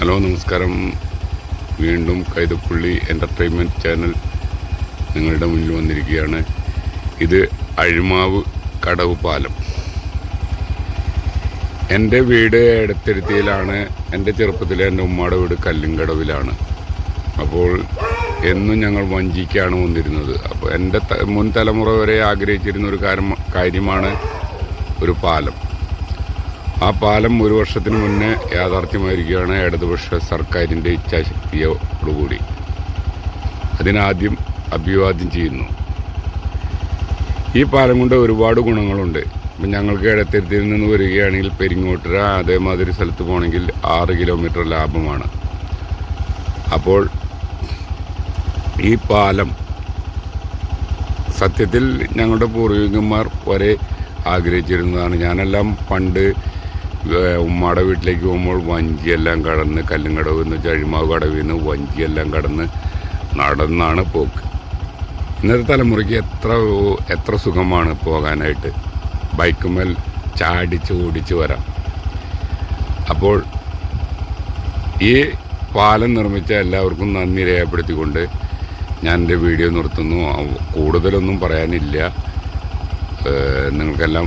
Hello നമസ്കാരം. വീണ്ടും Kaithapully entertainment channel നിങ്ങളുടെ മുന്നിൽ വന്നിരിക്കുകയാണ്. ഇത് അഴിമാവ് കടവ് പാലം. എന്റെ വീട് ഇടത്തിരുത്തിയിലാണ് എന്റെ ചെറുപ്പത്തിലെ എന്റെ ഉമ്മയുടെ വീട് കല്ലിങ്കടവിലാണ് അപ്പോൾ എന്നും ഞങ്ങൾ വഞ്ചിക്കാണ് വന്നിരുന്നത്. അപ്പോൾ എന്റെ മുൻ തലമുറ വരെ ആഗ്രഹിച്ചിരുന്ന ഒരു കാര്യം കാര്യമാണ് ഒരു പാലം. ആ പാലം ഒരു വർഷത്തിന് മുന്നേ യാഥാർത്ഥ്യമായിരിക്കുകയാണ് ഇടതുപക്ഷ സർക്കാരിന്റെ ഇച്ഛാശക്തിയോടുകൂടി. അതിനാദ്യം അഭിവാദ്യം ചെയ്യുന്നു. ഈ പാലം കൊണ്ട് ഒരുപാട് ഗുണങ്ങളുണ്ട്. ഇപ്പം ഞങ്ങൾക്ക് ഇടത്തിരുത്തിൽ നിന്ന് വരികയാണെങ്കിൽ പെരിങ്ങോട്ടര അതേമാതിരി സ്ഥലത്ത് പോകണമെങ്കിൽ ആറ് കിലോമീറ്റർ ലാഭമാണ്. അപ്പോൾ ഈ പാലം സത്യത്തിൽ ഞങ്ങളുടെ പൂർവികന്മാർ വരെ ആഗ്രഹിച്ചിരുന്നതാണ്. ഞാനെല്ലാം പണ്ട് ഏഹ്, ഉമ്മാടെ വീട്ടിലേക്ക് പോകുമ്പോൾ വഞ്ചിയെല്ലാം കടന്ന് കല്ലുംകടവിൽ നിന്ന് ചഴിമാവ് കടവിൽ നിന്ന് വഞ്ചിയെല്ലാം കടന്ന് നടന്നാണ് പോക്ക്. ഇന്നത്തെ തലമുറയ്ക്ക് എത്ര എത്ര സുഖമാണ് പോകാനായിട്ട്. ബൈക്കുമേൽ ചാടിച്ച് ഓടിച്ച് വരാം. അപ്പോൾ ഈ പാലം നിർമ്മിച്ച എല്ലാവർക്കും നന്ദി രേഖപ്പെടുത്തിക്കൊണ്ട് ഞാൻ എന്റെ വീഡിയോ നിർത്തുന്നു. കൂടുതലൊന്നും പറയാനില്ല. നിങ്ങൾക്കെല്ലാം